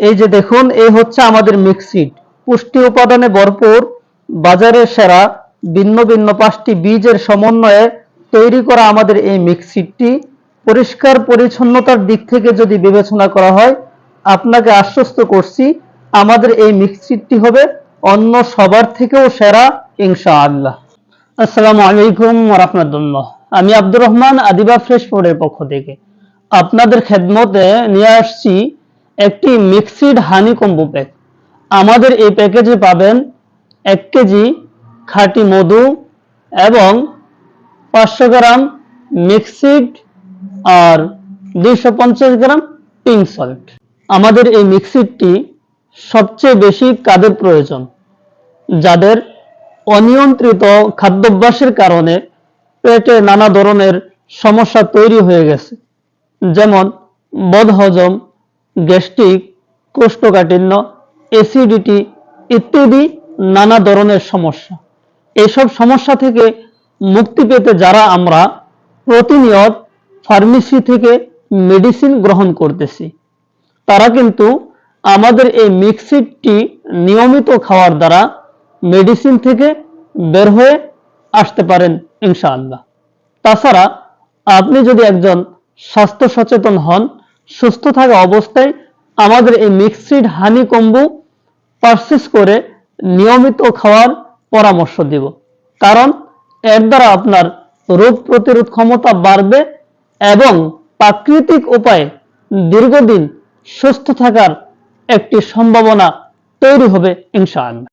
এই যে দেখুন, এই হচ্ছে আমাদের মিক্সিড পুষ্টি উপাদানে ভরপুর, বাজারের সেরা, ভিন্ন ভিন্ন পাঁচটি বীজের সমন্বয়ে তৈরি করা আমাদের এই মিক্সিডটি পরিষ্কার পরিচ্ছন্নতার দিক থেকে যদি বিবেচনা করা হয়, আপনাকে আশ্বস্ত করছি, আমাদের এই মিক্সিডটি হবে অন্য সবার থেকেও সেরা, ইনশাআল্লাহ। আসসালামু আলাইকুম রাহমাতুল্লাহ। আমি আব্দুর রহমান, আদিবা ফ্রেশ ফুডের পক্ষ থেকে। আপনাদের খেদমতে নিয়ে আসছি একটি মিক্সিড হানি কম্বো প্যাক আমাদের এই প্যাকেজে পাবেন এক কেজি খাঁটি মধু এবং পাঁচশো গ্রাম মিক্সিড আর দুইশো পঞ্চাশ গ্রাম পিঙ্ক সল্ট আমাদের এই মিক্সিডটি সবচেয়ে বেশি কাদের প্রয়োজন? যাদের অনিয়ন্ত্রিত খাদ্যাভ্যাসের কারণে পেটে নানা ধরনের সমস্যা তৈরি হয়ে গেছে। যেমন বদহজম গ্যাস্ট্রিক, কোষ্ঠকাঠিন্য, অ্যাসিডিটি ইত্যাদি নানা ধরনের সমস্যা। এইসব সমস্যা থেকে মুক্তি পেতে যারা আমরা প্রতিনিয়ত ফার্মেসি থেকে মেডিসিন গ্রহণ করতেছি, তারা কিন্তু আমাদের এই মিক্সিটটি নিয়মিত খাওয়ার দ্বারা মেডিসিন থেকে বের হয়ে আসতে পারেন ইনশাআল্লাহ। তাছাড়া আপনি যদি একজন স্বাস্থ্য সচেতন হন সুস্থ থাকা অবস্থায় আমাদের এই মিক্সিড হানি কম্বু পারচেস করে নিয়মিত খাওয়ার পরামর্শ দিব। কারণ এর দ্বারা আপনার রোগ প্রতিরোধ ক্ষমতা বাড়বে এবং প্রাকৃতিক উপায়ে দীর্ঘদিন সুস্থ থাকার একটি সম্ভাবনা তৈরি হবে, ইনশাআল্লাহ।